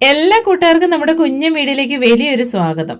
എല്ലാ കൂട്ടുകാർക്കും നമ്മുടെ കുഞ്ഞു വീടിലേക്ക് വലിയൊരു സ്വാഗതം.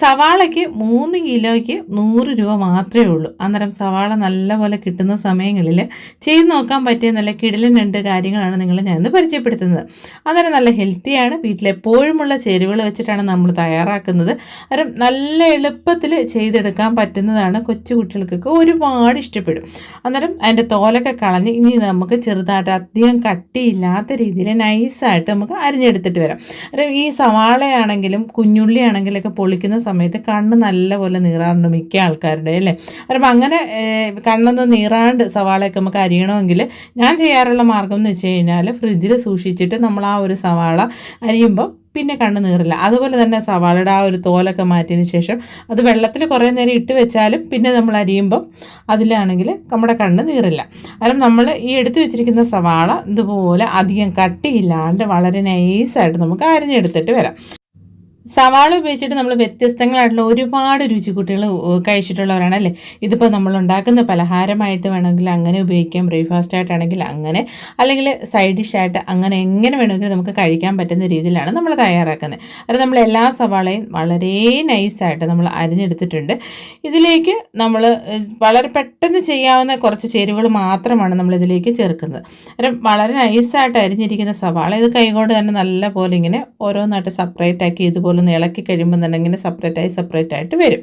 സവാളയ്ക്ക് മൂന്ന് കിലോയ്ക്ക് നൂറ് രൂപ മാത്രമേ ഉള്ളൂ. അന്നേരം സവാള നല്ലപോലെ കിട്ടുന്ന സമയങ്ങളിൽ ചെയ്ത് നോക്കാൻ പറ്റിയ നല്ല കിടിലൻ രണ്ട് കാര്യങ്ങളാണ് നിങ്ങൾ ഞാൻ ഇന്ന് പരിചയപ്പെടുത്തുന്നത്. അന്നേരം നല്ല ഹെൽത്തിയാണ് വീട്ടിലെപ്പോഴുമുള്ള ചേരുവകൾ വെച്ചിട്ടാണ് നമ്മൾ തയ്യാറാക്കുന്നത്. അന്നേരം നല്ല എളുപ്പത്തിൽ ചെയ്തെടുക്കാൻ പറ്റുന്നതാണ് കൊച്ചു കുട്ടികൾക്കൊക്കെ ഒരുപാട് ഇഷ്ടപ്പെടും. അന്നേരം അതിന്റെ തോലൊക്കെ കളഞ്ഞ് ഇനി നമുക്ക് ചെറുതായിട്ട് അധികം കട്ടിയില്ലാത്ത രീതിയിൽ നൈസായിട്ട് നമുക്ക് അരിഞ്ഞെടുത്തിട്ട് വരാം. അന്നേരം ഈ സവാളയാണെങ്കിലും കുഞ്ഞുള്ളിയാണെങ്കിലൊക്കെ പൊളിക്കുന്ന സമയത്ത് കണ്ണ് നല്ലപോലെ നീറാറുണ്ട് മിക്ക ആൾക്കാരുടെ അല്ലേ? അപ്പം അങ്ങനെ കണ്ണൊന്നും നീറാണ്ട് സവാളയൊക്കെ നമുക്ക് അരിയണമെങ്കിൽ ഞാൻ ചെയ്യാറുള്ള മാർഗം എന്ന് വെച്ച് കഴിഞ്ഞാൽ ഫ്രിഡ്ജിൽ സൂക്ഷിച്ചിട്ട് നമ്മൾ ആ ഒരു സവാള അരിയുമ്പോൾ പിന്നെ കണ്ണ് നീറില്ല. അതുപോലെ തന്നെ സവാളയുടെ ആ ഒരു തോലൊക്കെ മാറ്റിയതിന് ശേഷം അത് വെള്ളത്തിൽ കുറേ നേരം ഇട്ട് വെച്ചാലും പിന്നെ നമ്മൾ അരിയുമ്പം അതിലാണെങ്കിൽ നമ്മുടെ കണ്ണ് നീറില്ല. കാരണം നമ്മൾ ഈ എടുത്തു വെച്ചിരിക്കുന്ന സവാള ഇതുപോലെ അധികം കട്ടിയില്ലാണ്ട് വളരെ നൈസായിട്ട് നമുക്ക് അരിഞ്ഞെടുത്തിട്ട് വരാം. സവാള ഉപയോഗിച്ചിട്ട് നമ്മൾ വ്യത്യസ്തങ്ങളായിട്ടുള്ള ഒരുപാട് രുചിക്കൂട്ടികൾ കഴിച്ചിട്ടുള്ളവരാണ് അല്ലേ ഇതിപ്പോൾ നമ്മൾ ഉണ്ടാക്കുന്ന പലഹാരമായിട്ട് വേണമെങ്കിൽ അങ്ങനെ ഉപയോഗിക്കാം ബ്രേക്ക്ഫാസ്റ്റ് ആയിട്ടാണെങ്കിൽ അങ്ങനെ അല്ലെങ്കിൽ സൈഡ് ഡിഷായിട്ട് അങ്ങനെ എങ്ങനെ വേണമെങ്കിലും നമുക്ക് കഴിക്കാൻ പറ്റുന്ന രീതിയിലാണ് നമ്മൾ തയ്യാറാക്കുന്നത്. അത് നമ്മൾ എല്ലാ സവാളയും വളരെ നൈസായിട്ട് നമ്മൾ അരിഞ്ഞെടുത്തിട്ടുണ്ട്. ഇതിലേക്ക് നമ്മൾ വളരെ പെട്ടെന്ന് ചെയ്യാവുന്ന കുറച്ച് ചേരുവകൾ മാത്രമാണ് നമ്മൾ ഇതിലേക്ക് ചേർക്കുന്നത്. അന്നേരം വളരെ നൈസായിട്ട് അരിഞ്ഞിരിക്കുന്ന സവാള ഇത് കൈകൊണ്ട് തന്നെ നല്ല പോലെ ഇങ്ങനെ ഓരോന്നായിട്ട് സെപ്പറേറ്റ് ആക്കി ഇതുപോലെ ഒന്ന് ഇളക്കി കഴിയുമ്പോൾ തന്നെ ഇങ്ങനെ സെപ്പറേറ്റ് ആയി സെപ്പറേറ്റ് ആയിട്ട് വരും.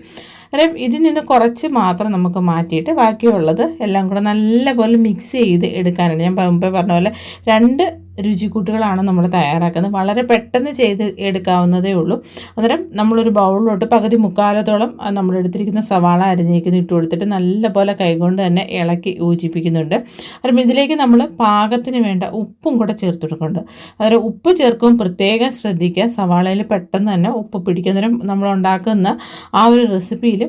അന്നേരം ഇതിൽ നിന്ന് കുറച്ച് മാത്രം നമുക്ക് മാറ്റിയിട്ട് ബാക്കിയുള്ളത് എല്ലാം കൂടെ നല്ലപോലെ മിക്സ് ചെയ്ത് എടുക്കാനാണ്. ഞാൻ മുമ്പേ പറഞ്ഞ പോലെ രണ്ട് രുചിക്കൂട്ടുകളാണ് നമ്മൾ തയ്യാറാക്കുന്നത്. വളരെ പെട്ടെന്ന് ചെയ്ത് എടുക്കാവുന്നതേ ഉള്ളൂ. അന്നേരം നമ്മളൊരു ബൗളിലോട്ട് പകുതി മുക്കാലത്തോളം നമ്മൾ എടുത്തിരിക്കുന്ന സവാള അരിഞ്ഞേക്കുന്ന ഇട്ട് കൊടുത്തിട്ട് നല്ലപോലെ കൈകൊണ്ട് തന്നെ ഇളക്കി യോജിപ്പിക്കുന്നുണ്ട്. അന്നേരം ഇതിലേക്ക് നമ്മൾ പാകത്തിന് വേണ്ട ഉപ്പും കൂടെ ചേർത്ത് കൊടുക്കുന്നുണ്ട്. അന്നേരം ഉപ്പ് ചേർക്കും പ്രത്യേകം ശ്രദ്ധിക്കുക. സവാളയിൽ പെട്ടെന്ന് തന്നെ ഉപ്പ് പിടിക്കുന്നതിനും നമ്മൾ ഉണ്ടാക്കുന്ന ആ ഒരു റെസിപ്പിയിൽ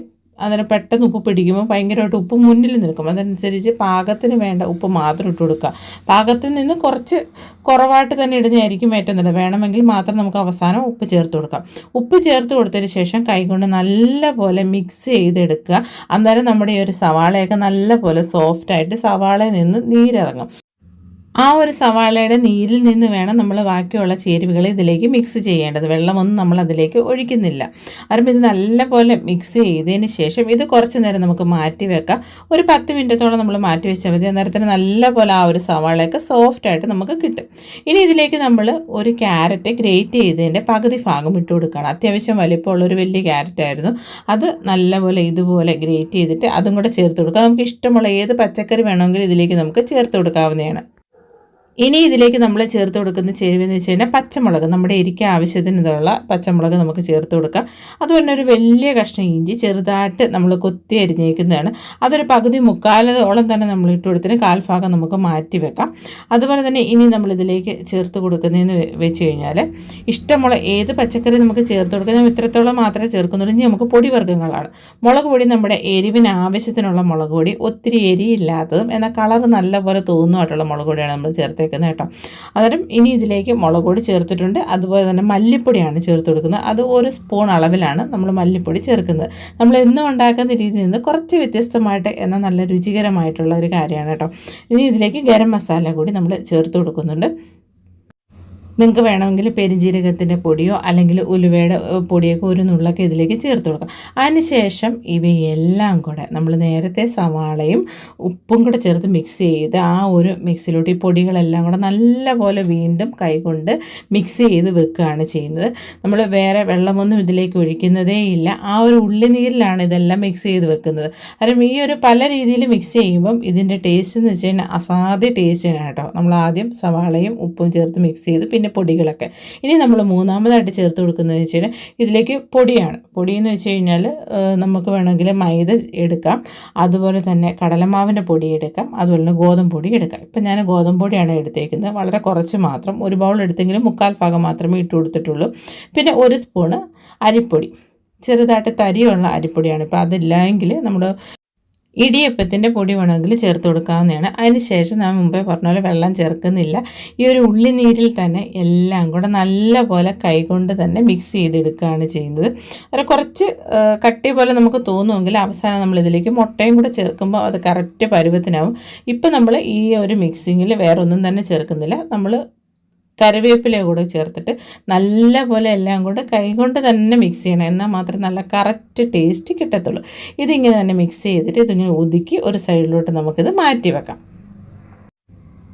അന്നേരം പെട്ടെന്ന് ഉപ്പ് പിടിക്കുമ്പോൾ ഭയങ്കരമായിട്ട് ഉപ്പ് മുന്നിൽ നിൽക്കും. അതനുസരിച്ച് പാകത്തിന് വേണ്ട ഉപ്പ് മാത്രം ഇട്ട് കൊടുക്കുക. പാകത്തിൽ നിന്ന് കുറച്ച് കുറവായിട്ട് തന്നെ ഇടുന്നതായിരിക്കും ഏറ്റവും നല്ലത്. വേണമെങ്കിൽ മാത്രം നമുക്ക് അവസാനം ഉപ്പ് ചേർത്ത് കൊടുക്കാം. ഉപ്പ് ചേർത്ത് കൊടുത്തതിന് ശേഷം കൈകൊണ്ട് നല്ലപോലെ മിക്സ് ചെയ്തെടുക്കുക. അന്നേരം നമ്മുടെ ഈ ഒരു സവാളയൊക്കെ നല്ലപോലെ സോഫ്റ്റായിട്ട് സവാളയിൽ നിന്ന് നീരിറങ്ങും. ആ ഒരു സവാളയുടെ നീരിൽ നിന്ന് വേണം നമ്മൾ ബാക്കിയുള്ള ചേരുവകൾ ഇതിലേക്ക് മിക്സ് ചെയ്യേണ്ടത്. വെള്ളമൊന്നും നമ്മൾ അതിലേക്ക് ഒഴിക്കുന്നില്ല. അപ്പം ഇത് നല്ലപോലെ മിക്സ് ചെയ്തതിന് ശേഷം ഇത് കുറച്ച് നേരം നമുക്ക് മാറ്റി വെക്കാം. ഒരു പത്ത് മിനിറ്റത്തോളം നമ്മൾ മാറ്റി വെച്ചാൽ മതി. അന്നേരത്തിന് നല്ലപോലെ ആ ഒരു സവാളയൊക്കെ സോഫ്റ്റായിട്ട് നമുക്ക് കിട്ടും. ഇനി ഇതിലേക്ക് നമ്മൾ ഒരു ക്യാരറ്റ് ഗ്രേറ്റ് ചെയ്തതിന്റെ പകുതി ഭാഗം ഇട്ട് കൊടുക്കണം. അത്യാവശ്യം വലിപ്പമുള്ള ഒരു വലിയ ക്യാരറ്റ് ആയിരുന്നു. അത് നല്ലപോലെ ഇതുപോലെ ഗ്രേറ്റ് ചെയ്തിട്ട് അതും കൂടെ ചേർത്ത് കൊടുക്കാം. നമുക്ക് ഇഷ്ടമുള്ള ഏത് പച്ചക്കറി വേണമെങ്കിലും ഇതിലേക്ക് നമുക്ക് ചേർത്ത് കൊടുക്കാവുന്നതാണ്. ഇനി ഇതിലേക്ക് നമ്മൾ ചേർത്ത് കൊടുക്കുന്ന ചേരുവെന്ന് വെച്ച് കഴിഞ്ഞാൽ പച്ചമുളക്. നമ്മുടെ എരിക്ക ആവശ്യത്തിനുള്ള പച്ചമുളക് നമുക്ക് ചേർത്ത് കൊടുക്കാം. അതുപോലെ തന്നെ ഒരു വലിയ കഷ്ണം ഇഞ്ചി ചെറുതായിട്ട് നമ്മൾ കൊത്തി അരിഞ്ഞേക്കുന്നതാണ്. അതൊരു പകുതി മുക്കാലോളം തന്നെ നമ്മൾ ഇട്ട് കൊടുത്തിന് കാൽഭാഗം നമുക്ക് മാറ്റി വെക്കാം. അതുപോലെ തന്നെ ഇനി നമ്മൾ ഇതിലേക്ക് ചേർത്ത് കൊടുക്കുന്നതെന്ന് വെച്ച് കഴിഞ്ഞാൽ ഇഷ്ടമുള്ള ഏത് പച്ചക്കറി നമുക്ക് ചേർത്ത് കൊടുക്കാം. ഇത്രത്തോളം മാത്രമേ ചേർക്കുന്നുള്ളൂ. ഇനി നമുക്ക് പൊടിവർഗങ്ങളാണ് മുളക് പൊടി നമ്മുടെ എരിവിന് ആവശ്യത്തിനുള്ള മുളക് പൊടി. ഒത്തിരി എരിയില്ലാത്തതും എന്നാൽ കളർ നല്ലപോലെ തോന്നുമായിട്ടുള്ള മുളക് പൊടിയാണ് നമ്മൾ ചേർത്തേക്കുന്നത്. കേട്ടോ. അന്നേരം ഇനി ഇതിലേക്ക് മുളക് പൊടി ചേർത്തിട്ടുണ്ട്. അതുപോലെ തന്നെ മല്ലിപ്പൊടിയാണ് ചേർത്ത് കൊടുക്കുന്നത് അത് ഒരു സ്പൂൺ അളവിലാണ് നമ്മൾ മല്ലിപ്പൊടി ചേർക്കുന്നത്. നമ്മൾ എന്നും ഉണ്ടാക്കുന്ന രീതിയിൽ നിന്ന് കുറച്ച് വ്യത്യസ്തമായിട്ട് എന്നാൽ നല്ല രുചികരമായിട്ടുള്ള ഒരു കാര്യമാണ് കേട്ടോ. ഇനി ഇതിലേക്ക് ഗരം മസാല കൂടി നമ്മൾ ചേർത്ത് കൊടുക്കുന്നുണ്ട്. നിങ്ങൾക്ക് വേണമെങ്കിൽ പെരിഞ്ജീരകത്തിന്റെ പൊടിയോ അല്ലെങ്കിൽ ഉലുവയുടെ പൊടിയൊക്കെ ഒരു നുള്ളൊക്കെ ഇതിലേക്ക് ചേർത്ത് കൊടുക്കാം. അതിനുശേഷം ഇവയെല്ലാം കൂടെ നമ്മൾ നേരത്തെ സവാളയും ഉപ്പും കൂടെ ചേർത്ത് മിക്സ് ചെയ്ത് ആ ഒരു മിക്സിലോട്ട് ഈ പൊടികളെല്ലാം കൂടെ നല്ലപോലെ വീണ്ടും കൈകൊണ്ട് മിക്സ് ചെയ്ത് വെക്കുകയാണ് ചെയ്യുന്നത്. നമ്മൾ വേറെ വെള്ളമൊന്നും ഇതിലേക്ക് ഒഴിക്കുന്നതേ ഇല്ല. ആ ഒരു ഉള്ളിനീരിലാണ് ഇതെല്ലാം മിക്സ് ചെയ്ത് വെക്കുന്നത്. കാരണം ഈ ഒരു പല രീതിയിൽ മിക്സ് ചെയ്യുമ്പം ഇതിന്റെ ടേസ്റ്റ് എന്ന് വെച്ച് കഴിഞ്ഞാൽ അസാധ്യ ടേസ്റ്റ് ആണ് കേട്ടോ. നമ്മൾ ആദ്യം സവാളയും ഉപ്പും ചേർത്ത് മിക്സ് ചെയ്ത് പിന്നെ പൊടികളൊക്കെ. ഇനി നമ്മൾ മൂന്നാമതായിട്ട് ചേർത്ത് കൊടുക്കുന്നത് വെച്ച് കഴിഞ്ഞാൽ ഇതിലേക്ക് പൊടിയാണ്. പൊടി എന്ന് വെച്ച് കഴിഞ്ഞാൽ നമുക്ക് വേണമെങ്കിൽ മൈദ എടുക്കാം. അതുപോലെ തന്നെ കടലമാവിന്റെ പൊടി എടുക്കാം. അതുപോലെ തന്നെ ഗോതമ്പ് പൊടി എടുക്കാം. ഇപ്പം ഞാൻ ഗോതമ്പ് പൊടിയാണ് എടുത്തേക്കുന്നത്. വളരെ കുറച്ച് മാത്രം. ഒരു ബൗൾ എടുത്തെങ്കിലും മുക്കാൽ ഭാഗം മാത്രമേ ഇട്ട് കൊടുത്തിട്ടുള്ളൂ. പിന്നെ ഒരു സ്പൂണ് അരിപ്പൊടി. ചെറുതായിട്ട് തരിയുള്ള അരിപ്പൊടിയാണ്. ഇപ്പോൾ അതില്ലെങ്കിൽ നമ്മൾ ഇടിയപ്പത്തിന്റെ പൊടി വേണമെങ്കിൽ ചേർത്ത് കൊടുക്കാവുന്നതാണ്. അതിന് ശേഷം ഞാൻ മുമ്പേ പറഞ്ഞ പോലെ വെള്ളം ചേർക്കുന്നില്ല. ഈ ഒരു ഉള്ളിനീരിൽ തന്നെ എല്ലാം കൂടെ നല്ലപോലെ കൈകൊണ്ട് തന്നെ മിക്സ് ചെയ്തെടുക്കുകയാണ് ചെയ്യുന്നത്. അത് കുറച്ച് കട്ടി പോലെ നമുക്ക് തോന്നുമെങ്കിൽ അവസാനം നമ്മൾ ഇതിലേക്ക് മുട്ടയും കൂടെ ചേർക്കുമ്പോൾ അത് കറക്റ്റ് പരുവത്തിനാവും. ഇപ്പം നമ്മൾ ഈ ഒരു മിക്സിങ്ങിൽ വേറൊന്നും തന്നെ ചേർക്കുന്നില്ല. നമ്മൾ കറിവേപ്പില കൂടെ ചേർത്തിട്ട് നല്ല പോലെ എല്ലാം കൂടെ കൈകൊണ്ട് തന്നെ മിക്സ് ചെയ്യണം. എന്നാൽ മാത്രം നല്ല കറക്റ്റ് ടേസ്റ്റ് കിട്ടത്തുള്ളൂ. ഇതിങ്ങനെ തന്നെ മിക്സ് ചെയ്തിട്ട് ഇതിങ്ങനെ ഒതുക്കി ഒരു സൈഡിലോട്ട് നമുക്കിത് മാറ്റി വെക്കാം.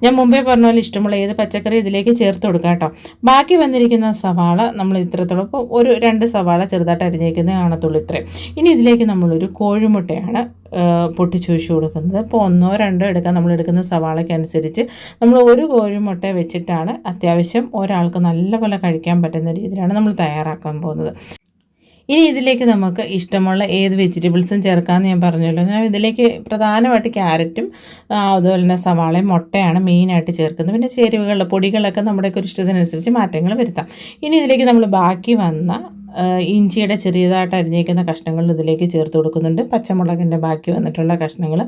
ഞാൻ മുമ്പേ പറഞ്ഞ പോലെ ഇഷ്ടമുള്ള ഏത് പച്ചക്കറി ഇതിലേക്ക് ചേർത്ത് കൊടുക്കാം കേട്ടോ. ബാക്കി വന്നിരിക്കുന്ന സവാള നമ്മൾ ഇത്രത്തോളം ഒരു രണ്ട് സവാള ചെറുതായിട്ട് അരിഞ്ഞേക്കുന്നത് കാണത്തുള്ളൂ ഇത്രയും ഇനി ഇതിലേക്ക് നമ്മളൊരു കോഴിമുട്ടയാണ് പൊട്ടിച്ചു വെച്ച് കൊടുക്കുന്നത്. ഇപ്പോൾ ഒന്നോ രണ്ടോ എടുക്കാം നമ്മൾ എടുക്കുന്ന സവാളയ്ക്ക് അനുസരിച്ച് നമ്മൾ ഒരു കോഴിമുട്ട വെച്ചിട്ടാണ് അത്യാവശ്യം ഒരാൾക്ക് നല്ലപോലെ കഴിക്കാൻ പറ്റുന്ന രീതിയിലാണ് നമ്മൾ തയ്യാറാക്കാൻ പോകുന്നത്. ഇനി ഇതിലേക്ക് നമുക്ക് ഇഷ്ടമുള്ള ഏത് വെജിറ്റബിൾസും ചേർക്കാമെന്ന് ഞാൻ പറഞ്ഞല്ലോ. ഞാൻ ഇതിലേക്ക് പ്രധാനമായിട്ട് ക്യാരറ്റും അതുപോലെ തന്നെ സവാളയും മുട്ടയാണ് മെയിനായിട്ട് ചേർക്കുന്നത്. പിന്നെ ചേരുവകൾ പൊടികളൊക്കെ നമ്മുടെയൊക്കെ ഒരു ഇഷ്ടത്തിനനുസരിച്ച് മാറ്റങ്ങൾ വരുത്താം. ഇനി ഇതിലേക്ക് നമ്മൾ ബാക്കി വന്ന ഇഞ്ചിയുടെ ചെറിയതായിട്ട് അരിഞ്ഞേക്കുന്ന കഷ്ണങ്ങൾ ഇതിലേക്ക് ചേർത്ത് കൊടുക്കുന്നുണ്ട്. പച്ചമുളകിന്റെ ബാക്കി വന്നിട്ടുള്ള കഷ്ണങ്ങൾ.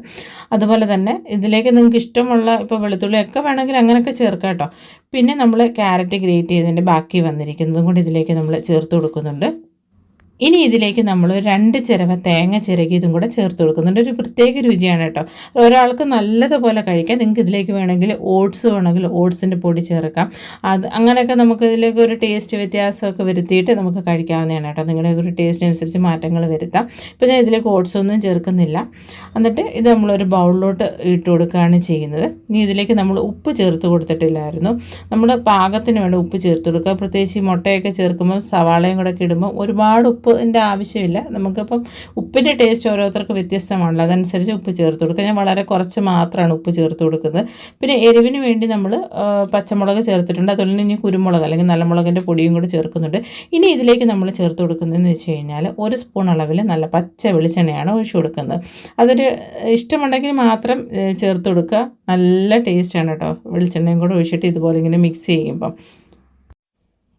അതുപോലെ തന്നെ ഇതിലേക്ക് നിങ്ങൾക്ക് ഇഷ്ടമുള്ള ഇപ്പോൾ വെളുത്തുള്ളിയൊക്കെ വേണമെങ്കിൽ അങ്ങനെയൊക്കെ ചേർക്കാം കേട്ടോ. പിന്നെ നമ്മൾ ക്യാരറ്റ് ഗ്രേറ്റ് ചെയ്തതിന്റെ ബാക്കി വന്നിരിക്കുന്നതും കൂടി ഇതിലേക്ക് നമ്മൾ ചേർത്ത് കൊടുക്കുന്നുണ്ട്. ഇനി ഇതിലേക്ക് നമ്മൾ രണ്ട് ചിരവ തേങ്ങ ചിരകിയതും കൂടെ ചേർത്ത് കൊടുക്കുന്നുണ്ട്. ഒരു പ്രത്യേക രുചിയാണ് കേട്ടോ. ഒരാൾക്ക് നല്ലതുപോലെ കഴിക്കാം. നിങ്ങൾക്ക് ഇതിലേക്ക് വേണമെങ്കിൽ ഓട്സ് വേണമെങ്കിൽ ഓട്സിന്റെ പൊടി ചേർക്കാം. അത് അങ്ങനെയൊക്കെ നമുക്ക് ഇതിലേക്ക് ഒരു ടേസ്റ്റ് വ്യത്യാസമൊക്കെ വരുത്തിയിട്ട് നമുക്ക് കഴിക്കാവുന്നതാണ് കേട്ടോ. നിങ്ങളുടെ ഒരു ടേസ്റ്റിനനുസരിച്ച് മാറ്റങ്ങൾ വരുത്താം. ഇപ്പോൾ ഞാൻ ഇതിലേക്ക് ഓട്സ് ഒന്നും ചേർക്കുന്നില്ല. എന്നിട്ട് ഇത് നമ്മളൊരു ബൗളിലോട്ട് ഇട്ട് കൊടുക്കുകയാണ് ചെയ്യുന്നത്. ഇനി ഇതിലേക്ക് നമ്മൾ ഉപ്പ് ചേർത്ത് കൊടുത്തിട്ടില്ലായിരുന്നു. നമ്മൾ പാകത്തിന് വേണ്ട ഉപ്പ് ചേർത്ത് കൊടുക്കുക. പ്രത്യേകിച്ച് ഈ മുട്ടയൊക്കെ ചേർക്കുമ്പോൾ സവാളയും കൂടെ ഇടുമ്പോൾ ഒരുപാട് ഉപ്പ് ഉപ്പിന്റെ ആവശ്യമില്ല. നമുക്കിപ്പം ഉപ്പിന്റെ ടേസ്റ്റ് ഓരോരുത്തർക്ക് വ്യത്യസ്തമാണല്ലോ. അതനുസരിച്ച് ഉപ്പ് ചേർത്ത് കൊടുക്കുക. ഞാൻ വളരെ കുറച്ച് മാത്രമാണ് ഉപ്പ് ചേർത്ത് കൊടുക്കുന്നത്. പിന്നെ എരിവിന് വേണ്ടി നമ്മൾ പച്ചമുളക് ചേർത്തിട്ടുണ്ട്. അതുപോലെ തന്നെ ഇനി കുരുമുളക് അല്ലെങ്കിൽ നല്ല മുളകിന്റെ പൊടിയും കൂടി ചേർക്കുന്നുണ്ട്. ഇനി ഇതിലേക്ക് നമ്മൾ ചേർത്ത് കൊടുക്കുന്നതെന്ന് വെച്ച് കഴിഞ്ഞാൽ ഒരു സ്പൂൺ അളവിൽ നല്ല പച്ച വെളിച്ചെണ്ണയാണ് ഒഴിച്ചു കൊടുക്കുന്നത്. അതൊരു ഇഷ്ടമുണ്ടെങ്കിൽ മാത്രം ചേർത്ത് കൊടുക്കുക. നല്ല ടേസ്റ്റാണ് കേട്ടോ. വെളിച്ചെണ്ണയും കൂടെ ഒഴിച്ചിട്ട് ഇതുപോലെ ഇങ്ങനെ മിക്സ് ചെയ്യുമ്പം.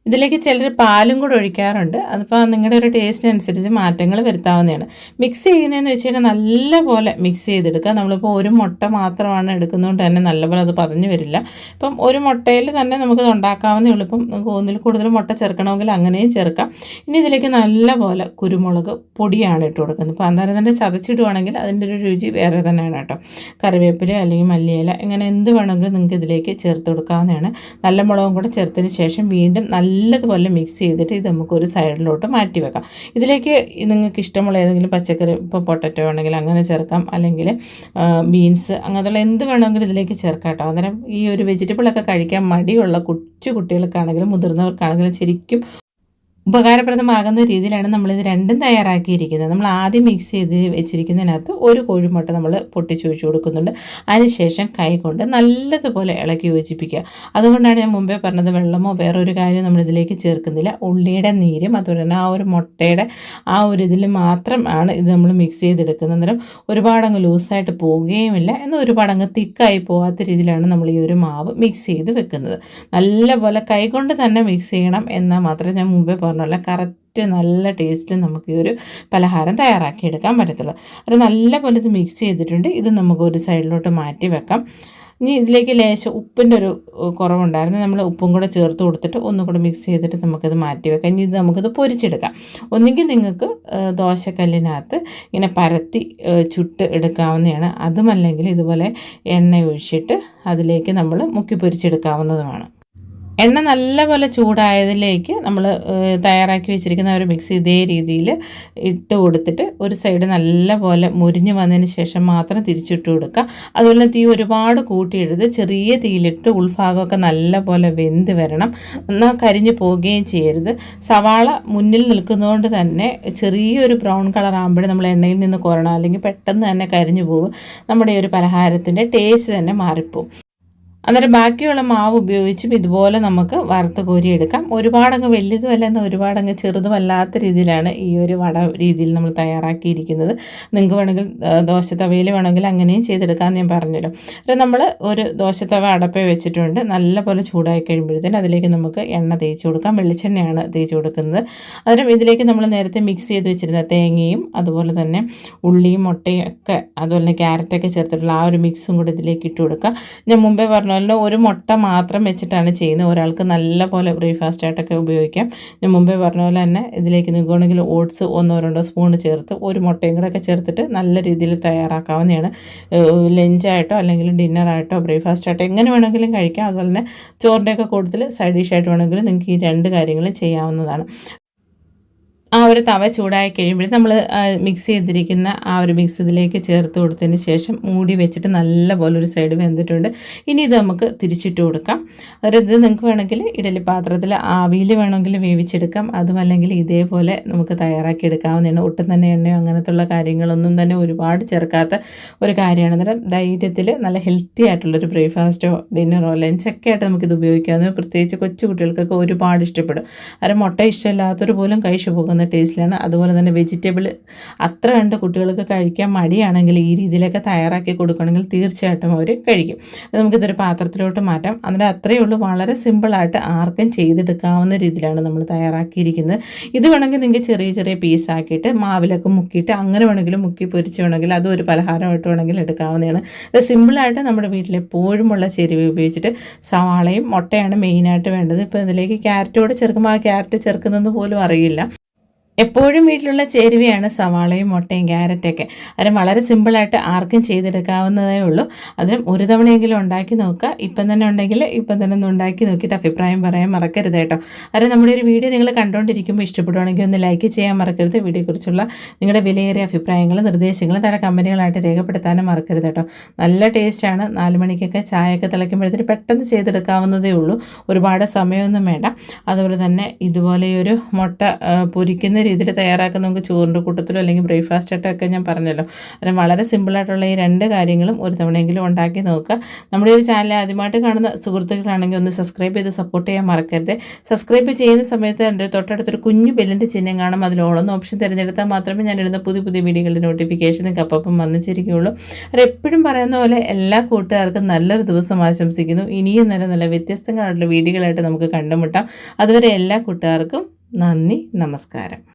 ഇതിലേക്ക് ചിലർ പാലും കൂടെ ഒഴിക്കാറുണ്ട്. അതിപ്പോൾ നിങ്ങളുടെ ഒരു ടേസ്റ്റിനനുസരിച്ച് മാറ്റങ്ങൾ വരുത്താവുന്നതാണ്. മിക്സ് ചെയ്യുന്നതെന്ന് വെച്ച് കഴിഞ്ഞാൽ നല്ലപോലെ മിക്സ് ചെയ്തെടുക്കുക. നമ്മളിപ്പോൾ ഒരു മുട്ട മാത്രമാണ് എടുക്കുന്നതുകൊണ്ട് തന്നെ നല്ലപോലെ അത് പതഞ്ഞു വരില്ല. ഇപ്പം ഒരു മുട്ടയിൽ തന്നെ നമുക്ക് ഉണ്ടാക്കാവുന്നേ ഉള്ളൂ. ഇപ്പം ഒന്നിൽ കൂടുതൽ മുട്ട ചേർക്കണമെങ്കിൽ അങ്ങനെയും ചേർക്കാം. ഇനി ഇതിലേക്ക് നല്ലപോലെ കുരുമുളക് പൊടിയാണ് ഇട്ട് കൊടുക്കുന്നത്. ഇപ്പോൾ അന്നേരം തന്നെ ചതച്ചിടുവാണെങ്കിൽ അതിന്റെ ഒരു രുചി വേറെ തന്നെയാണ് കേട്ടോ. കറിവേപ്പില അല്ലെങ്കിൽ മല്ലിയില ഇങ്ങനെ എന്ത് വേണമെങ്കിലും നിങ്ങൾക്ക് ഇതിലേക്ക് ചേർത്ത് കൊടുക്കാവുന്നതാണ്. നല്ല മുളകും കൂടെ ചേർത്തതിന് ശേഷം വീണ്ടും നല്ല നല്ലതുപോലെ മിക്സ് ചെയ്തിട്ട് ഇത് നമുക്കൊരു സൈഡിലോട്ട് മാറ്റി വെക്കാം. ഇതിലേക്ക് നിങ്ങൾക്ക് ഇഷ്ടമുള്ള ഏതെങ്കിലും പച്ചക്കറി ഇപ്പോൾ പൊട്ടറ്റോ ആണെങ്കിൽ അങ്ങനെ ചേർക്കാം. അല്ലെങ്കിൽ ബീൻസ് അങ്ങനെയുള്ള എന്ത് വേണമെങ്കിലും ഇതിലേക്ക് ചേർക്കാം കേട്ടോ. അന്നേരം ഈ ഒരു വെജിറ്റബിളൊക്കെ കഴിക്കാൻ മടിയുള്ള കൊച്ചു കുട്ടികൾക്കാണെങ്കിലും മുതിർന്നവർക്കാണെങ്കിലും ശരിക്കും ഉപകാരപ്രദമാകുന്ന രീതിയിലാണ് നമ്മൾ ഇത് രണ്ടും തയ്യാറാക്കിയിരിക്കുന്നത്. നമ്മൾ ആദ്യം മിക്സ് ചെയ്ത് വെച്ചിരിക്കുന്നതിനകത്ത് ഒരു കോഴിമുട്ട നമ്മൾ പൊട്ടിച്ച് ഒഴിച്ചു കൊടുക്കുന്നുണ്ട്. അതിനുശേഷം കൈ കൊണ്ട് നല്ലതുപോലെ ഇളക്കി യോജിപ്പിക്കുക. അതുകൊണ്ടാണ് ഞാൻ മുമ്പേ പറഞ്ഞത് വെള്ളമോ വേറൊരു കാര്യവും നമ്മൾ ഇതിലേക്ക് ചേർക്കുന്നില്ല. ഉള്ളിയുടെ നീരും അതുപോലെ തന്നെ ആ ഒരു മുട്ടയുടെ ആ ഒരു ഇതിൽ മാത്രമാണ് ഇത് നമ്മൾ മിക്സ് ചെയ്തെടുക്കുന്നത് അന്നേരം ഒരുപാടങ്ങ് ലൂസായിട്ട് പോവുകയുമില്ല. എന്നാൽ ഒരുപാടങ്ങ് തിക്കായി പോകാത്ത രീതിയിലാണ് നമ്മൾ ഈ ഒരു മാവ് മിക്സ് ചെയ്ത് വെക്കുന്നത്. നല്ലപോലെ കൈകൊണ്ട് തന്നെ മിക്സ് ചെയ്യണം എന്നാൽ മാത്രമേ ഞാൻ മുമ്പേ പറഞ്ഞു പറഞ്ഞ കറക്റ്റ് നല്ല ടേസ്റ്റ് നമുക്ക് ഈ ഒരു പലഹാരം തയ്യാറാക്കി എടുക്കാൻ പറ്റത്തുള്ളൂ. അത് നല്ലപോലെ ഇത് മിക്സ് ചെയ്തിട്ടുണ്ട്. ഇത് നമുക്ക് ഒരു സൈഡിലോട്ട് മാറ്റി വെക്കാം. ഇനി ഇതിലേക്ക് ലേശം ഉപ്പിന്റെ ഒരു കുറവുണ്ടായിരുന്നു. നമ്മൾ ഉപ്പും കൂടെ ചേർത്ത് കൊടുത്തിട്ട് ഒന്നും കൂടെ മിക്സ് ചെയ്തിട്ട് നമുക്കിത് മാറ്റി വെക്കാം. ഇനി ഇത് നമുക്കിത് പൊരിച്ചെടുക്കാം. ഒന്നുകിൽ നിങ്ങൾക്ക് ദോശക്കല്ലിനകത്ത് ഇങ്ങനെ പരത്തി ചുട്ട് എടുക്കാവുന്നതാണ്. അതുമല്ലെങ്കിൽ ഇതുപോലെ എണ്ണ ഒഴിച്ചിട്ട് അതിലേക്ക് നമ്മൾ മുക്കി പൊരിച്ചെടുക്കാവുന്നതുമാണ്. എണ്ണ നല്ലപോലെ ചൂടായതിലേക്ക് നമ്മൾ തയ്യാറാക്കി വെച്ചിരിക്കുന്ന ഒരു മിക്സ് ഇതേ രീതിയിൽ ഇട്ട് കൊടുത്തിട്ട് ഒരു സൈഡ് നല്ലപോലെ മുരിഞ്ഞ് വന്നതിന് ശേഷം മാത്രം തിരിച്ചിട്ട് കൊടുക്കുക. അതുപോലെ തീ ഒരുപാട് കൂട്ടിയിടരുത്. ചെറിയ തീയിലിട്ട് ഉൾഭാഗമൊക്കെ നല്ലപോലെ വെന്ത് വരണം. എന്നാൽ കരിഞ്ഞു പോവുകയും ചെയ്യരുത്. സവാള മുന്നിൽ നിൽക്കുന്നതുകൊണ്ട് തന്നെ ചെറിയൊരു ബ്രൗൺ കളർ ആകുമ്പോഴേ നമ്മൾ എണ്ണയിൽ നിന്ന് കുറണം അല്ലെങ്കിൽ പെട്ടെന്ന് തന്നെ കരിഞ്ഞു പോകും. നമ്മുടെ ഈ ഒരു പലഹാരത്തിന്റെ ടേസ്റ്റ് തന്നെ മാറിപ്പോവും. അന്നേരം ബാക്കിയുള്ള മാവ് ഉപയോഗിച്ചും ഇതുപോലെ നമുക്ക് വറുത്ത് കോരിയെടുക്കാം ഒരുപാടങ്ങ് വലിയതുമല്ല എന്നാൽ ഒരുപാടങ്ങ് ചെറുതുമല്ലാത്ത രീതിയിലാണ് ഈ ഒരു വട രീതിയിൽ നമ്മൾ തയ്യാറാക്കിയിരിക്കുന്നത്. നിങ്ങൾക്ക് വേണമെങ്കിൽ ദോശത്തവയിൽ വേണമെങ്കിൽ അങ്ങനെയും ചെയ്തെടുക്കാമെന്ന് ഞാൻ പറഞ്ഞുതരും. അപ്പം നമ്മൾ ഒരു ദോശത്തവ അടപ്പേ വെച്ചിട്ടുണ്ട്. നല്ലപോലെ ചൂടായി കഴിയുമ്പോഴത്തേന് അതിലേക്ക് നമുക്ക് എണ്ണ തേച്ച് കൊടുക്കാം. വെളിച്ചെണ്ണയാണ് തേച്ച് കൊടുക്കുന്നത്. അന്നേരം ഇതിലേക്ക് നമ്മൾ നേരത്തെ മിക്സ് ചെയ്ത് വെച്ചിരുന്ന തേങ്ങയും അതുപോലെ തന്നെ ഉള്ളിയും മുട്ടയും ഒക്കെ അതുപോലെ തന്നെ ക്യാരറ്റൊക്കെ ചേർത്തിട്ടുള്ള ആ ഒരു മിക്സും കൂടി ഇതിലേക്ക് ഇട്ട് കൊടുക്കുക ഞാൻ മുമ്പേ പറഞ്ഞ തന്നെ ഒരു മുട്ട മാത്രം വെച്ചിട്ടാണ് ചെയ്യുന്നത്. ഒരാൾക്ക് നല്ല പോലെ ബ്രേക്ക്ഫാസ്റ്റ് ആയിട്ടൊക്കെ ഉപയോഗിക്കാം. ഞാൻ മുമ്പേ പറഞ്ഞ പോലെ തന്നെ ഇതിലേക്ക് നിൽക്കുകയാണെങ്കിൽ ഓട്സ് ഒന്നോ രണ്ടോ സ്പൂൺ ചേർത്ത് ഒരു മുട്ടയും കൂടെ ഒക്കെ ചേർത്തിട്ട് നല്ല രീതിയിൽ തയ്യാറാക്കാവുന്നതാണ്. ലഞ്ചായിട്ടോ അല്ലെങ്കിൽ ഡിന്നറായിട്ടോ ബ്രേക്ക്ഫാസ്റ്റ് ആയിട്ടോ എങ്ങനെ വേണമെങ്കിലും കഴിക്കാം. അതുപോലെ തന്നെ ചോറിന്റെയൊക്കെ കൂടുതൽ സൈഡ് ഡിഷായിട്ട് വേണമെങ്കിലും നിങ്ങൾക്ക് ഈ രണ്ട് കാര്യങ്ങളും ചെയ്യാവുന്നതാണ്. ഒരു തവ ചൂടായി കഴിയുമ്പോൾ നമ്മൾ മിക്സ് ചെയ്തിരിക്കുന്ന ആ ഒരു മിക്സ് ഇതിലേക്ക് ചേർത്ത് കൊടുത്തതിന് ശേഷം മൂടി വെച്ചിട്ട് നല്ലപോലെ ഒരു സൈഡ് വെന്തിട്ടുണ്ട്. ഇനി ഇത് നമുക്ക് തിരിച്ചിട്ട് കൊടുക്കാം. അതായത് ഇത് നിങ്ങൾക്ക് വേണമെങ്കിൽ ഇഡലി പാത്രത്തിൽ ആവിയിൽ വേണമെങ്കിൽ വേവിച്ചെടുക്കാം. അതുമല്ലെങ്കിൽ ഇതേപോലെ നമുക്ക് തയ്യാറാക്കി എടുക്കാവുന്നതാണ്. ഒട്ടും തന്നെ എണ്ണയോ അങ്ങനത്തുള്ള കാര്യങ്ങളൊന്നും തന്നെ ഒരുപാട് ചേർക്കാത്ത ഒരു കാര്യമാണ്. അന്നേരം ധൈര്യത്തിൽ നല്ല ഹെൽത്തി ആയിട്ടുള്ളൊരു ബ്രേക്ക്ഫാസ്റ്റോ ഡിന്നറോ ലഞ്ചൊക്കെ ആയിട്ട് നമുക്കിത് ഉപയോഗിക്കാവുന്നത് പ്രത്യേകിച്ച് കൊച്ചു കുട്ടികൾക്കൊക്കെ ഒരുപാട് ഇഷ്ടപ്പെടും. അത് മുട്ട ഇഷ്ടമില്ലാത്തൊരു പോലും കഴിച്ചു പോകുന്ന ടേസ്റ്റിലാണ് അതുപോലെ തന്നെ വെജിറ്റബിൾ അത്ര കണ്ട് കുട്ടികൾക്ക് കഴിക്കാൻ മടിയാണെങ്കിൽ ഈ രീതിയിലൊക്കെ തയ്യാറാക്കി കൊടുക്കണമെങ്കിൽ തീർച്ചയായിട്ടും അവർ കഴിക്കും. അത് നമുക്കിതൊരു പാത്രത്തിലോട്ട് മാറ്റാം. അതിന്റെ അത്രയേ ഉള്ളൂ. വളരെ സിമ്പിളായിട്ട് ആർക്കും ചെയ്തെടുക്കാവുന്ന രീതിയിലാണ് നമ്മൾ തയ്യാറാക്കിയിരിക്കുന്നത്. ഇത് വേണമെങ്കിൽ നിങ്ങൾക്ക് ചെറിയ ചെറിയ പീസാക്കിയിട്ട് മാവിലൊക്കെ മുക്കിയിട്ട് അങ്ങനെ വേണമെങ്കിലും മുക്കി പൊരിച്ച് വേണമെങ്കിൽ അതും ഒരു പലഹാരമായിട്ട് വേണമെങ്കിൽ എടുക്കാവുന്നതാണ്. അത് സിമ്പിളായിട്ട് നമ്മുടെ വീട്ടിലെ എപ്പോഴുമുള്ള ചെരുവ് ഉപയോഗിച്ചിട്ട് സവാളയും മുട്ടയാണ് മെയിനായിട്ട് വേണ്ടത്. ഇപ്പോൾ ഇതിലേക്ക് ക്യാരറ്റോട് ചേർക്കുമ്പോൾ ആ ക്യാരറ്റ് ചേർക്കുന്നതെന്ന് പോലും അറിയില്ല. എപ്പോഴും വീട്ടിലുള്ള ചേരുവയാണ് സവാളയും മുട്ടയും ക്യാരറ്റൊക്കെ അതിന് വളരെ സിമ്പിളായിട്ട് ആർക്കും ചെയ്തെടുക്കാവുന്നതേ ഉള്ളൂ. അതിനും ഒരു തവണയെങ്കിലും ഉണ്ടാക്കി നോക്കുക. ഇപ്പം തന്നെ ഉണ്ടെങ്കിൽ ഇപ്പം തന്നെ ഒന്ന് ഉണ്ടാക്കി നോക്കിയിട്ട് അഭിപ്രായം പറയാൻ മറക്കരുത് കേട്ടോ. അതായത് നമ്മുടെ ഒരു വീഡിയോ നിങ്ങൾ കണ്ടുകൊണ്ടിരിക്കുമ്പോൾ ഇഷ്ടപ്പെടുവാണെങ്കിൽ ഒന്ന് ലൈക്ക് ചെയ്യാൻ മറക്കരുത്. വീഡിയോയെക്കുറിച്ചുള്ള നിങ്ങളുടെ വിലയേറിയ അഭിപ്രായങ്ങളും നിർദ്ദേശങ്ങളും താഴെ കമ്പനികളായിട്ട് രേഖപ്പെടുത്താനും മറക്കരുത് കേട്ടോ. നല്ല ടേസ്റ്റാണ് നാല് മണിക്കൊക്കെ ചായയൊക്കെ തിളയ്ക്കുമ്പോഴത്തേന് പെട്ടെന്ന് ചെയ്തെടുക്കാവുന്നതേ ഉള്ളൂ. ഒരുപാട് സമയമൊന്നും വേണ്ട. അതുപോലെ തന്നെ ഇതുപോലെ ഒരു മുട്ട പൊരിക്കുന്ന രീതിയിൽ തയ്യാറാക്കുന്ന നമുക്ക് ചോറിന്റെ കൂട്ടത്തിലോ അല്ലെങ്കിൽ ബ്രേക്ക്ഫാസ്റ്റ് ആയിട്ടൊക്കെ ഞാൻ പറഞ്ഞല്ലോ. അതിന് വളരെ സിമ്പിളായിട്ടുള്ള ഈ രണ്ട് കാര്യങ്ങളും ഒരു തവണയെങ്കിലും ഉണ്ടാക്കി നോക്കുക. നമ്മുടെ ഒരു ചാനൽ ആദ്യമായിട്ട് കാണുന്ന സുഹൃത്തുക്കളാണെങ്കിൽ ഒന്ന് സബ്സ്ക്രൈബ് ചെയ്ത് സപ്പോർട്ട് ചെയ്യാൻ മറക്കരുത്. സബ്സ്ക്രൈബ് ചെയ്യുന്ന സമയത്ത് എന്റെ തൊട്ടടുത്തൊരു കുഞ്ഞു ബെല്ലിന്റെ ചിഹ്നം കാണും. അതിൽ ഓളൊന്ന് ഓപ്ഷൻ തിരഞ്ഞെടുത്താൽ മാത്രമേ ഞാൻ ഇടുന്ന പുതിയ പുതിയ വീഡിയോകളുടെ നോട്ടിഫിക്കേഷൻ നിങ്ങൾക്ക് അപ്പം അത് എപ്പോഴും പറയുന്ന പോലെ എല്ലാ കൂട്ടുകാർക്കും നല്ലൊരു ദിവസം ആശംസിക്കുന്നു. ഇനിയും നല്ല നല്ല വ്യത്യസ്തങ്ങളായിട്ടുള്ള വീഡിയോകളായിട്ട് നമുക്ക് കണ്ടുമുട്ടാം. അതുവരെ എല്ലാ കൂട്ടുകാർക്കും നന്ദി നമസ്കാരം.